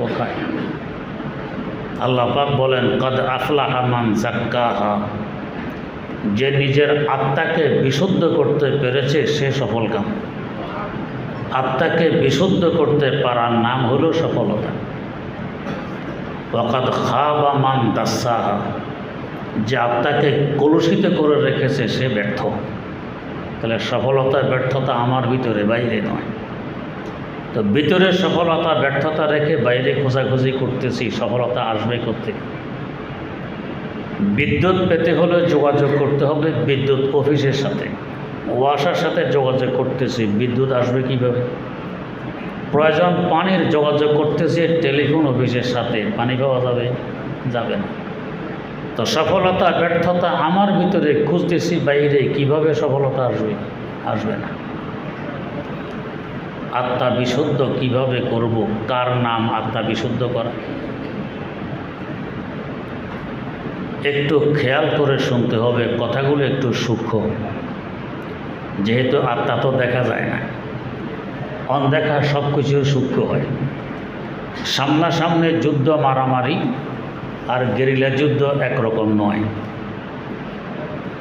কোথায় আল্লাহ পাক বলেন, কদ আফলাহা মান জাক্কাহা যে নিজের আত্মাকে বিশুদ্ধ করতে পেরেছে, সে সফলকাম। আত্মাকে বিশুদ্ধ করতে পারার নাম হলো সফলতা। ওয়াকাদ খাবা মান দাসাহা। যে আত্মাকে কলুষিত করে রেখেছে, সে ব্যর্থ। তাহলে সফলতা, ব্যর্থতা আমার ভিতরে, বাইরে নয়। তো ভিতরে সফলতা, ব্যর্থতা রেখে বাইরে খোঁজাখুঁজি করতেছি, সফলতা আসবে করতে বিদ্যুৎ পেতে হলে যোগাযোগ করতে হবে, বিদ্যুৎ অফিসের সাথে। ওয়াসার সাথে যোগাযোগ করতেছি, বিদ্যুৎ আসবে কীভাবে? প্রয়োজন পানির যোগাযোগ করতেছি, টেলিফোন অফিসের সাথে, পানি পাওয়া যাবে? যাবে না। তো সফলতা, ব্যর্থতা আমার ভিতরে খুঁজতেছি, বাইরে কীভাবে সফলতা আসবে আসবে না। আত্মা বিশুদ্ধ কীভাবে করব? কার নাম আত্মা বিশুদ্ধ করা? একটু খেয়াল করে শুনতে হবে, কথাগুলো একটু সূক্ষ্ম। যেহেতু আত্মা তো দেখা যায় না। অনদেখা সব কিছু সূক্ষ্ম হয়। সামনাসামনি যুদ্ধ মারামারি আর গেরিলা যুদ্ধ একরকম নয়।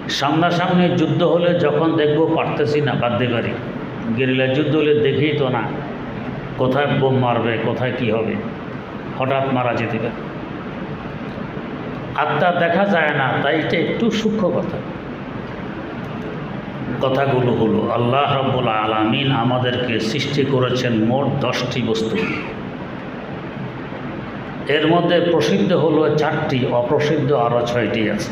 সামনাসামনি যুদ্ধ হলে যখন দেখব পারতেছি না বাদতে পারি গেরিলা যুদ্ধ হলে দেখেই তো না, কোথায় বোম মারবে, কোথায় কি হবে। হঠাৎ মারা যেতে পারে। আত্মা দেখা যায় না, তাই এটা একটু সূক্ষ্ম কথা। কথাগুলো হলো, আল্লাহ রব্বুল আলমিন আমাদেরকে সৃষ্টি করেছেন মোট দশটি বস্তু। এর মধ্যে প্রসিদ্ধ হলো চারটি, অপ্রসিদ্ধ আরও ছয়টি আছে।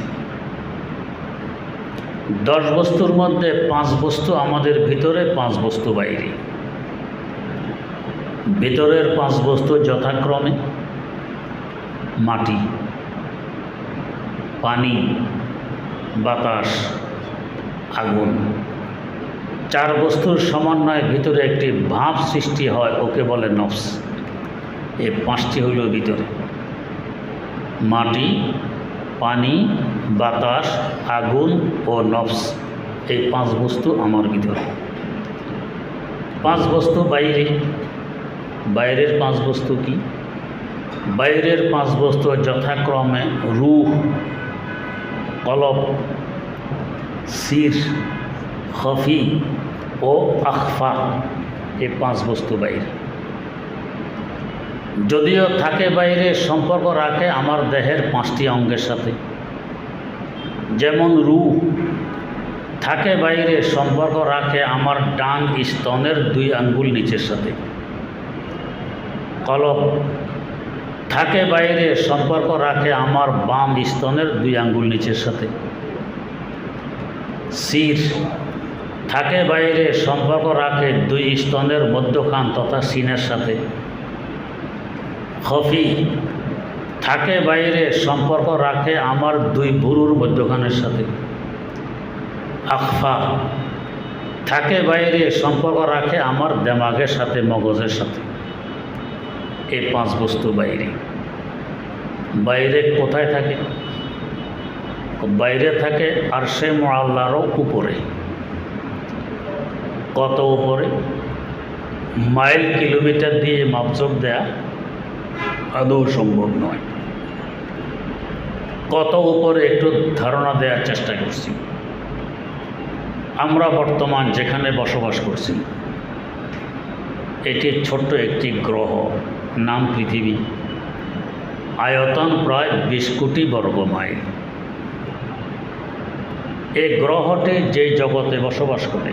দশ বস্তুর মধ্যে পাঁচ বস্তু আমাদের ভিতরে, পাঁচ বস্তু বাইরে। ভিতরের পাঁচ বস্তু যথাক্রমে মাটি, পানি, বাতাস, আগুন। চার বস্তুর সমন্বয়ে ভিতরে একটি ভাব সৃষ্টি হয়, ওকে বলে নফস। এ পাঁচটি হইল ভিতরে। মাটি পানি, বাতাস, আগুন ও নফস এই পাঁচ বস্তু আমার ভিতরে। পাঁচ বস্তু বাইরে। বাইরের পাঁচ বস্তু কি? বাইরের পাঁচ বস্তু যথাক্রমে রূহ কলব সির খফি ও আখফা। এই পাঁচ বস্তু বাইরে। যদিও থাকে বাইরে, সম্পর্ক রাখে আমার দেহের পাঁচটি অঙ্গের সাথে। যেমন রু থাকে বাইরে, সম্পর্ক রাখে আমার ডান স্তনের দুই আঙ্গুল নিচের সাথে। কলব থাকে বাইরে, সম্পর্ক রাখে আমার বাম স্তনের দুই আঙ্গুল নিচের সাথে। শির, থাকে বাইরে, সম্পর্ক রাখে দুই স্তনের মধ্যখান তথা সিনের সাথে। খফি থাকে বাইরে, সম্পর্ক রাখে আমার দুই বুরুর মধ্যখানের সাথে। আখফা থাকে বাইরে, সম্পর্ক রাখে আমার দেমাগের সাথে, মগজের সাথে। এই পাঁচ বস্তু বাইরে। বাইরে কোথায় থাকে? বাইরে থাকে আর সে মোয়াল্লারও উপরে। কত উপরে? মাইল কিলোমিটার দিয়ে মাপজব দেয়া আদৌ সম্ভব নয়। কত উপরে একটু ধারণা দেওয়ার চেষ্টা করছি। আমরা বর্তমান যেখানে বসবাস করছি এটি ছোট্ট একটি গ্রহ, নাম পৃথিবী। আয়তন প্রায় বিশ কোটি বর্গ মাইল। এই গ্রহটি যে জগতে বসবাস করে,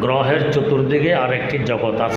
গ্রহের চতুর্দিকে আরেকটি জগৎ আছে।